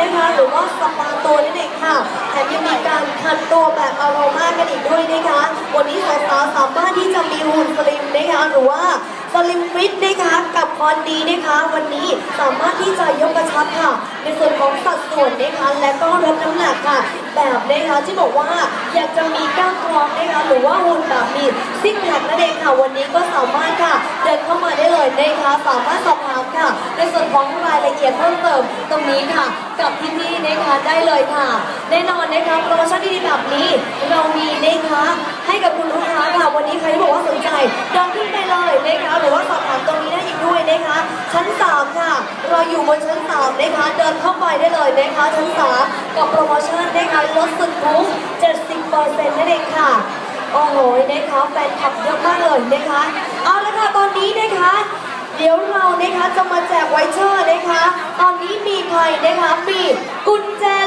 นะคะหรือว่าสปาตัวนั่นเองค่ะแถมยังมีการคันตัวแบบอารมากันอีกด้วยนะคะวันนี้สาวๆสามารถที่จะมีหุ่นสลิมนะคะหรือว่าสลิมฟิตนะคะกับคอนดีนะคะ วันนี้สามารถที่จะยกกระชับค่ะ ในส่วนของสัดส่วนนะคะและก็ลดน้ำหนักค่ะ แบบนะคะที่บอกว่าอยากจะมีกล้ามท้องนะคะหรือว่าหุ่นแบบมีซิกแพคนั่นเองค่ะวันนี้ก็สามารถค่ะเดินเข้ามาได้เลยนะคะสามารถสอบถามค่ะ ในส่วนของรายละเอียดเพิ่มเติมตรงนี้ค่ะ กับที่นี่นะคะได้เลยค่ะ แน่นอนนะคะโปรโมชั่นดีๆแบบนี้เรา อยู่บนชั้นสามนะคะ เดินเข้าไปได้เลยนะคะชั้นสามกับโปรโมชั่นนะคะลดสุดคุ้ม70%นั่นเองค่ะ โอ้โหนะคะแฟนคลับเยอะมากเลยนะคะ เอาละค่ะตอนนี้นะคะเดี๋ยวเรานะคะจะมาแจกไวเชอร์นะคะ ตอนนี้มีใครนะคะ มีกุญแจ